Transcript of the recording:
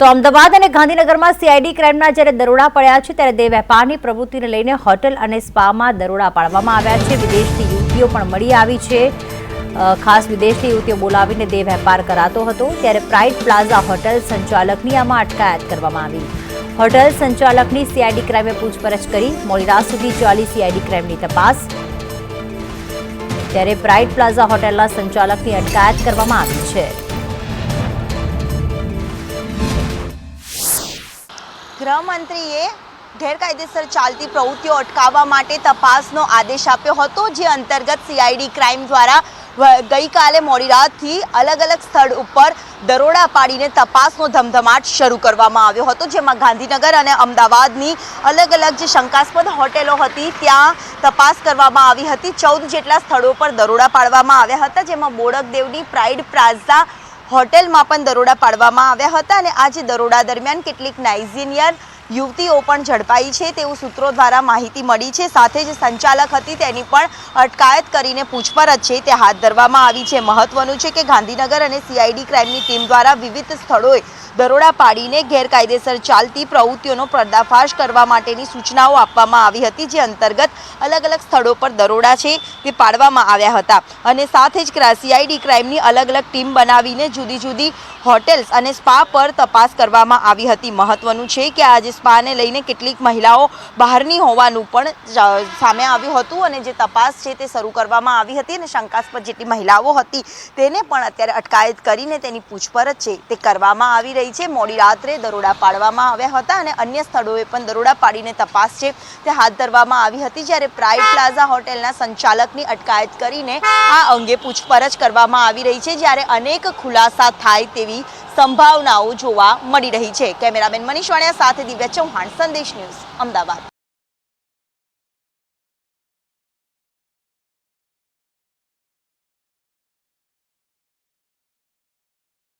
તો અમદાવાદ અને ગાંધીનગરમાં સીઆઈડી ક્રાઇમના જ્યારે દરોડા પડ્યા છે, ત્યારે દેહ વેપારની પ્રવૃત્તિને લઈને હોટલ અને સ્પામાં દરોડા પાડવામાં આવ્યા છે. વિદેશથી યુવતીઓ પણ મળી આવી છે. ખાસ વિદેશથી યુવતીઓ બોલાવીને દેહ વેપાર કરાતો હતો. ત્યારે પ્રાઇડ પ્લાઝા હોટલ સંચાલકની આમાં અટકાયત કરવામાં આવી. હોટલ સંચાલકની સીઆઈડી ક્રાઇમે પૂછપરછ કરી. મોડી રાત સુધી ચાલી સીઆઈડી ક્રાઇમની તપાસ. ત્યારે પ્રાઇડ પ્લાઝા હોટેલના સંચાલકની અટકાયત કરવામાં આવી છે. ગૃહમંત્રીએ ગેરકાયદેસર ચાલતી પ્રવૃત્તિઓ અટકાવવા માટે તપાસનો આદેશ આપ્યો હતો, જે અંતર્ગત સીઆઈડી ક્રાઇમ દ્વારા ગઈકાલે મોડી રાતથી અલગ અલગ સ્થળ ઉપર દરોડા પાડીને તપાસનો ધમધમાટ શરૂ કરવામાં આવ્યો હતો, જેમાં ગાંધીનગર અને અમદાવાદની અલગ અલગ જે શંકાસ્પદ હોટેલો હતી, ત્યાં તપાસ કરવામાં આવી હતી. ચૌદ જેટલા સ્થળો પર દરોડા પાડવામાં આવ્યા હતા, જેમાં બોડકદેવની પ્રાઇડ પ્લાઝા હોટેલમાં પણ દરોડા પાડવામાં આવ્યા હતા અને આજે દરોડા દરમિયાન કેટલીક નાઇજીનિયર યુવતીઓ પણ ઝડપાઈ છે તેવું સૂત્રો દ્વારા માહિતી મળી છે. સાથે જ સંચાલક હતી તેની પણ અટકાયત કરીને પૂછપરછ છે. તે હાથ ધરવામાં આવી છે. મહત્વનું છે કે ગાંધીનગર અને સીઆઈડી ક્રાઇમની ટીમ દ્વારા વિવિધ સ્થળોએ દરોડા પાડીને ગેરકાયદેસર ચાલતી પ્રવૃત્તિઓનો પર્દાફાશ કરવા માટેની સૂચનાઓ આપવામાં આવી હતી, જે અંતર્ગત અલગ અલગ સ્થળો પર દરોડા છે તે પાડવામાં આવ્યા હતા. અને સાથે જ સીઆઈડી ક્રાઇમની અલગ અલગ ટીમ બનાવીને જુદી જુદી હોટેલ્સ અને સ્પા પર તપાસ કરવામાં આવી હતી. મહત્વનું છે કે આજે સ્પાને લઈને કેટલીક મહિલાઓ બહારની હોવાનું પણ સામે આવ્યું હતું અને જે તપાસ છે તે શરૂ કરવામાં આવી હતી અને શંકાસ્પદ જેટલી મહિલાઓ હતી તેને પણ અત્યારે અટકાયત કરીને તેની પૂછપરછ છે તે કરવામાં આવી રહી છે. મોડી રાત્રે દરોડા પાડવામાં આવ્યા હતા અને અન્ય સ્થળોએ પણ દરોડા પાડીને તપાસ છે તે હાથ ધરવામાં આવી હતી જ્યારે પ્રાઇડ પ્લાઝા હોટેલના સંચાલકની અટકાયત કરીને આ અંગે પૂછપરછ કરવામાં આવી રહી છે. જ્યારે અનેક ખુલાસા થાય તેવી સંભાવનાઓ જોવા મળી રહી છે. કેમેરામેન મનીષ વાણિયા સાથે દિવ્ય ચૌહાણ સંદેશ ન્યૂઝ અમદાવાદ.